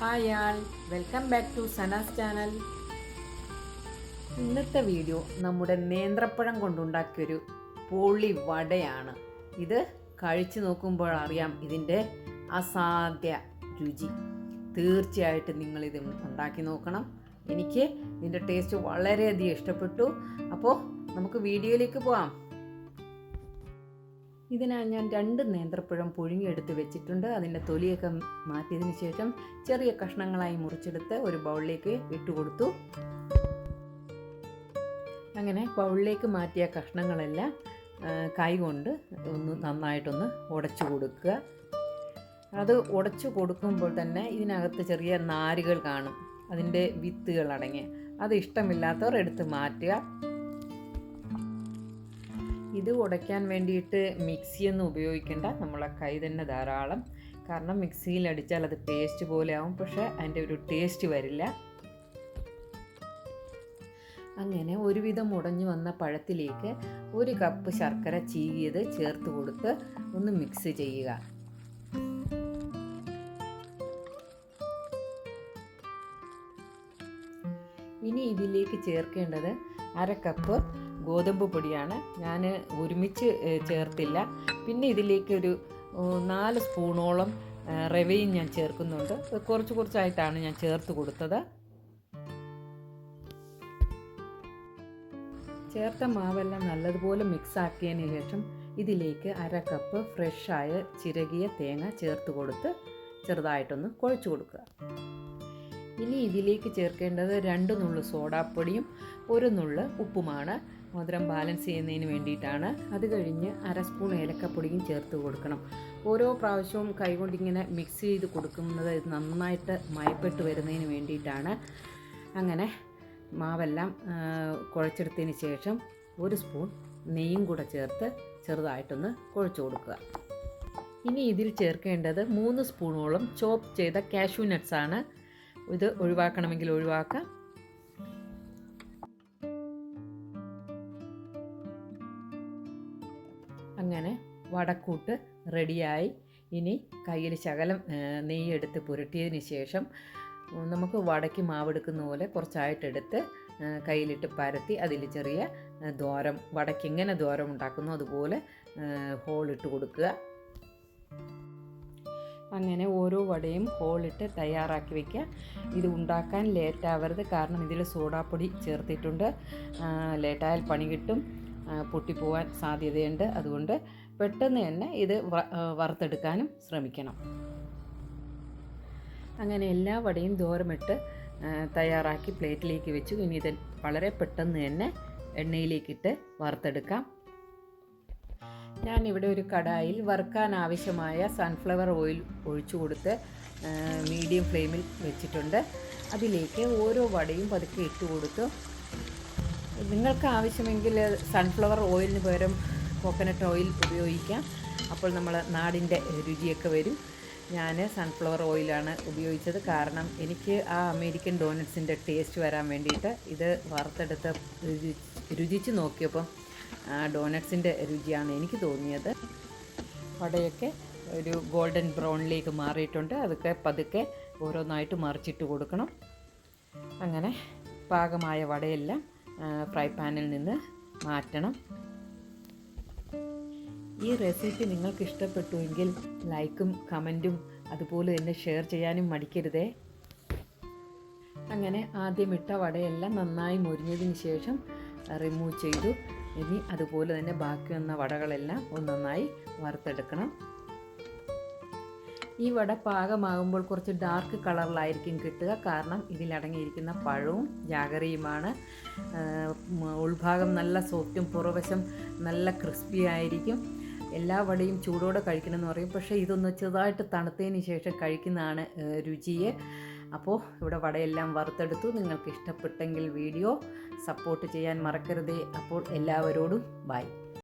Hi all welcome back to Sana's channel ഇന്നത്തെ video നമ്മുടെ നേന്ത്രപ്പഴം കൊണ്ടുണ്ടാക്കിയൊരു പൊളി വടയാണ്. ഇത് കഴിച്ചു നോക്കുമ്പോൾ അറിയാം ഇതിന്റെ അസാധ്യ രുചി. തീർച്ചയായിട്ടും നിങ്ങളിത് ഉണ്ടാക്കി നോക്കണം. എനിക്ക് ഇതിന്റെ ടേസ്റ്റ് വളരെയധികം ഇഷ്ടപ്പെട്ടു. അപ്പോൾ നമുക്ക് വീഡിയോയിലേക്ക് പോവാം. ഇതിനായി ഞാൻ രണ്ട് നേന്ത്രപ്പഴം പുഴുങ്ങിയെടുത്ത് വെച്ചിട്ടുണ്ട്. അതിന്റെ തൊലിയൊക്കെ മാറ്റിയതിന് ശേഷം ചെറിയ കഷ്ണങ്ങളായി മുറിച്ചെടുത്ത് ഒരു ബൗളിലേക്ക് ഇട്ട് കൊടുത്തു അങ്ങനെ ബൗളിലേക്ക് മാറ്റിയ കഷ്ണങ്ങളെല്ലാം കൈ കൊണ്ട് ഒന്ന് നന്നായിട്ടൊന്ന് ഉടച്ചു കൊടുക്കുക. അത് ഉടച്ചു കൊടുക്കുമ്പോൾ തന്നെ ഇതിനകത്ത് ചെറിയ നാരുകൾ കാണും. അതിന്റെ വിത്തുകൾ അടങ്ങിയ അത് ഇഷ്ടമില്ലാത്തവർ എടുത്ത് മാറ്റുക. ഇത് ഉടയ്ക്കാൻ വേണ്ടിയിട്ട് മിക്സിയൊന്നും ഉപയോഗിക്കേണ്ട. നമ്മളെ കൈ തന്നെ ധാരാളം. കാരണം മിക്സിയിൽ അടിച്ചാൽ അത് പേസ്റ്റ് പോലെ ആവും. പക്ഷേ അതിന്റെ ഒരു ടേസ്റ്റ് വരില്ല. അങ്ങനെ ഒരുവിധം ഉടഞ്ഞു വന്ന പഴത്തിലേക്ക് ഒരു കപ്പ് ശർക്കര ചീകിയത് ചേർത്ത് കൊടുത്ത് ഒന്ന് മിക്സ് ചെയ്യുക. ഇനി ഇതിലേക്ക് ചേർക്കേണ്ടത് അര കപ്പ് ഗോതമ്പ് പൊടിയാണ്. ഞാൻ ഒരുമിച്ച് ചേർത്തില്ല. പിന്നെ ഇതിലേക്ക് ഒരു നാല് സ്പൂണോളം റവയും ഞാൻ ചേർക്കുന്നുണ്ട്. കുറച്ച് കുറച്ചായിട്ടാണ് ഞാൻ ചേർത്ത് കൊടുത്തത്. ചേർത്ത മാവെല്ലാം നല്ലതുപോലെ മിക്സ് ആക്കിയതിന് ശേഷം ഇതിലേക്ക് അര കപ്പ് ഫ്രഷായ ചിരകിയ തേങ്ങ ചേർത്ത് കൊടുത്ത് ചെറുതായിട്ടൊന്ന് കുഴച്ചു കൊടുക്കുക. ഇനി ഇതിലേക്ക് ചേർക്കേണ്ടത് രണ്ട് നുള്ളു സോഡാപ്പൊടിയും ഒരു നുള്ള് ഉപ്പുമാണ്. മധുരം ബാലൻസ് ചെയ്യുന്നതിന് വേണ്ടിയിട്ടാണ്. അത് കഴിഞ്ഞ് അര സ്പൂൺ ഏലക്കപ്പൊടിയും ചേർത്ത് കൊടുക്കണം. ഓരോ പ്രാവശ്യവും കൈകൊണ്ടിങ്ങനെ മിക്സ് ചെയ്ത് കൊടുക്കുന്നത് നന്നായിട്ട് മയപ്പെട്ട് വരുന്നതിന് വേണ്ടിയിട്ടാണ്. അങ്ങനെ മാവെല്ലാം കുഴച്ചെടുത്തതിന് ശേഷം ഒരു സ്പൂൺ നെയ്യും കൂടെ ചേർത്ത് ചെറുതായിട്ടൊന്ന് കുഴച്ച് കൊടുക്കുക. ഇനി ഇതിൽ ചേർക്കേണ്ടത് മൂന്ന് സ്പൂണോളം ചോപ്പ് ചെയ്ത കാഷ്യൂ നട്ട്സാണ് ഇത് ഒഴിവാക്കണമെങ്കിൽ ഒഴിവാക്കാം. അങ്ങനെ വടക്കൂട്ട് റെഡിയായി. ഇനി കയ്യിൽ ശകലം നെയ്യെടുത്ത് പുരട്ടിയതിന് ശേഷം നമുക്ക് വടയ്ക്ക് മാവെടുക്കുന്ന പോലെ കുറച്ചായിട്ടെടുത്ത് കയ്യിലിട്ട് പരത്തി അതിൽ ചെറിയ ദ്വാരം വടയ്ക്ക് എങ്ങനെ ദ്വാരം ഉണ്ടാക്കുന്നു അതുപോലെ ഹോളിട്ട് കൊടുക്കുക. അങ്ങനെ ഓരോ വടയും ഹോളിട്ട് തയ്യാറാക്കി വയ്ക്കുക ഇത് ഉണ്ടാക്കാൻ ലേറ്റാവരുത് കാരണം ഇതിൽ സോഡാപ്പൊടി ചേർത്തിട്ടുണ്ട്. ലേറ്റായാൽ പണി കിട്ടും. പൊട്ടിപ്പോവാൻ സാധ്യതയുണ്ട്. അതുകൊണ്ട് പെട്ടെന്ന് തന്നെ ഇത് വറുത്തെടുക്കാനും ശ്രമിക്കണം. അങ്ങനെ എല്ലാ വടയും ദോരമിട്ട് തയ്യാറാക്കി പ്ലേറ്റിലേക്ക് വെച്ചു. ഇനി ഇത് വളരെ പെട്ടെന്ന് തന്നെ എണ്ണയിലേക്കിട്ട് വറുത്തെടുക്കാം. ഞാനിവിടെ ഒരു കടായിൽ വറുക്കാൻ ആവശ്യമായ സൺഫ്ലവർ ഓയിൽ ഒഴിച്ചു കൊടുത്ത് മീഡിയം ഫ്ലെയിമിൽ വെച്ചിട്ടുണ്ട്. അതിലേക്ക് ഓരോ വടയും പതുക്കെ ഇട്ട് കൊടുത്തു. നിങ്ങൾക്ക് ആവശ്യമെങ്കിൽ സൺഫ്ലവർ ഓയിലിന് പകരം കോക്കനട്ട് ഓയിൽ ഉപയോഗിക്കാം. അപ്പോൾ നമ്മൾ നാടിന്റെ രുചിയൊക്കെ വരും. ഞാൻ സൺഫ്ലവർ ഓയിലാണ് ഉപയോഗിച്ചത്. കാരണം എനിക്ക് ആ അമേരിക്കൻ ഡോനറ്റ്സിന്റെ ടേസ്റ്റ് വരാൻ വേണ്ടിയിട്ട് ഇത് വറുത്തെടുത്ത് രുചി രുചിച്ച് നോക്കിയപ്പം ആ ഡോനറ്റ്സിന്റെ രുചിയാണ് എനിക്ക് തോന്നിയത്. വടയൊക്കെ ഒരു ഗോൾഡൻ ബ്രൗണിലേക്ക് മാറിയിട്ടുണ്ട്. അതൊക്കെ പതുക്കെ ഓരോന്നായിട്ട് മറിച്ചിട്ട് കൊടുക്കണം. അങ്ങനെ പാകമായ വടയെല്ലാം ഫ്രൈ പാനിൽ നിന്ന് മാറ്റണം. ഈ റെസിപ്പി നിങ്ങൾക്ക് ഇഷ്ടപ്പെട്ടുവെങ്കിൽ ലൈക്കും കമന്റും അതുപോലെ തന്നെ ഷെയർ ചെയ്യാനും മടിക്കരുതേ. അങ്ങനെ ആദ്യം ഇട്ട വടയെല്ലാം നന്നായി മുരിഞ്ഞതിന് ശേഷം റിമൂവ് ചെയ്തു. ഇനി അതുപോലെ തന്നെ ബാക്കി വന്ന വടകളെല്ലാം ഒന്ന് നന്നായി വറുത്തെടുക്കണം. ഈ വട പാകമാകുമ്പോൾ കുറച്ച് ഡാർക്ക് കളറിലായിരിക്കും കിട്ടുക. കാരണം ഇതിലടങ്ങിയിരിക്കുന്ന പഴവും ജാഗറിയുമാണ് ഉൾഭാഗം നല്ല സോഫ്റ്റും പുറവശം നല്ല ക്രിസ്പി ആയിരിക്കും. എല്ലാ വടയും ചൂടോടെ കഴിക്കണമെന്ന് പറയും. പക്ഷേ ഇതൊന്ന് ചെറുതായിട്ട് തണുത്തതിന് ശേഷം കഴിക്കുന്നതാണ് രുചിയെ. അപ്പോൾ ഇവിടെ വടയെല്ലാം വറുത്തെടുത്തു. നിങ്ങൾക്ക് ഇഷ്ടപ്പെട്ടെങ്കിൽ വീഡിയോ സപ്പോർട്ട് ചെയ്യാൻ മറക്കരുതേ. അപ്പോൾ എല്ലാവരോടും ബൈ.